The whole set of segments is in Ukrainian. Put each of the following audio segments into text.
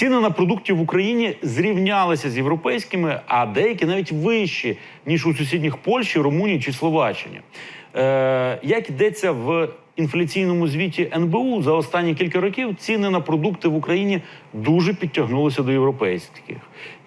Ціни на продукти в Україні зрівнялися з європейськими, а деякі навіть вищі, ніж у сусідніх Польщі, Румунії чи Словаччині. Е, як йдеться в інфляційному звіті НБУ, за останні кілька років ціни на продукти в Україні дуже підтягнулися до європейських.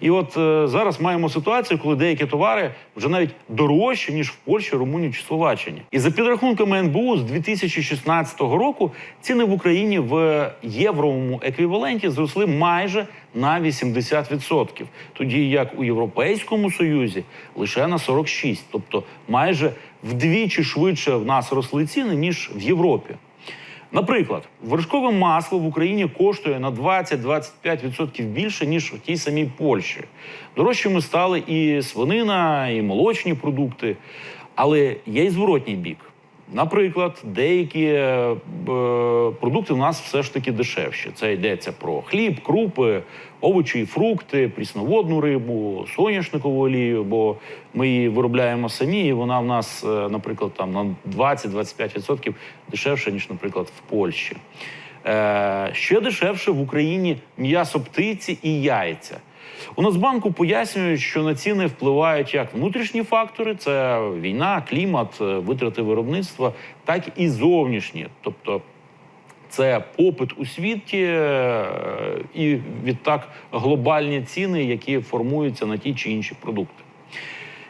І от е, зараз маємо ситуацію, коли деякі товари вже навіть дорожчі, ніж в Польщі, Румунії чи Словаччині. І за підрахунками НБУ з 2016 року ціни в Україні в євровому еквіваленті зросли майже на 80%. Тоді як у Європейському Союзі лише на 46%. Тобто майже вдвічі швидше в нас росли ціни, ніж в Європі. Наприклад, вершкове масло в Україні коштує на 20-25% більше, ніж в тій самій Польщі. Дорожчими стали і свинина, і молочні продукти. Але є й зворотній бік. Наприклад, деякі е, продукти в нас все ж таки дешевші. Це йдеться про хліб, крупи, овочі і фрукти, прісноводну рибу, соняшникову олію, бо ми її виробляємо самі, і вона в нас, е, наприклад, там на 20-25% дешевша, ніж, наприклад, в Польщі. Е, ще дешевше в Україні м'ясо птиці і яйця. У Нацбанку пояснюють, що на ціни впливають як внутрішні фактори, це війна, клімат, е, витрати виробництва, так і зовнішні. Тобто це попит у світі е, і відтак глобальні ціни, які формуються на ті чи інші продукти.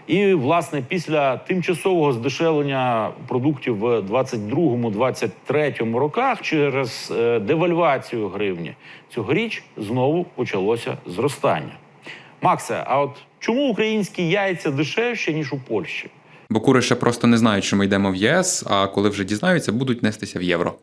І власне після тимчасового здешевлення продуктів в 22-23 роках через е, девальвацію гривні цьогоріч знову почалося зростання. Максе, а от чому українські яйця дешевші ніж у Польщі? Бо кури ще просто не знають, що ми йдемо в ЄС, а коли вже дізнаються, будуть нестися в євро.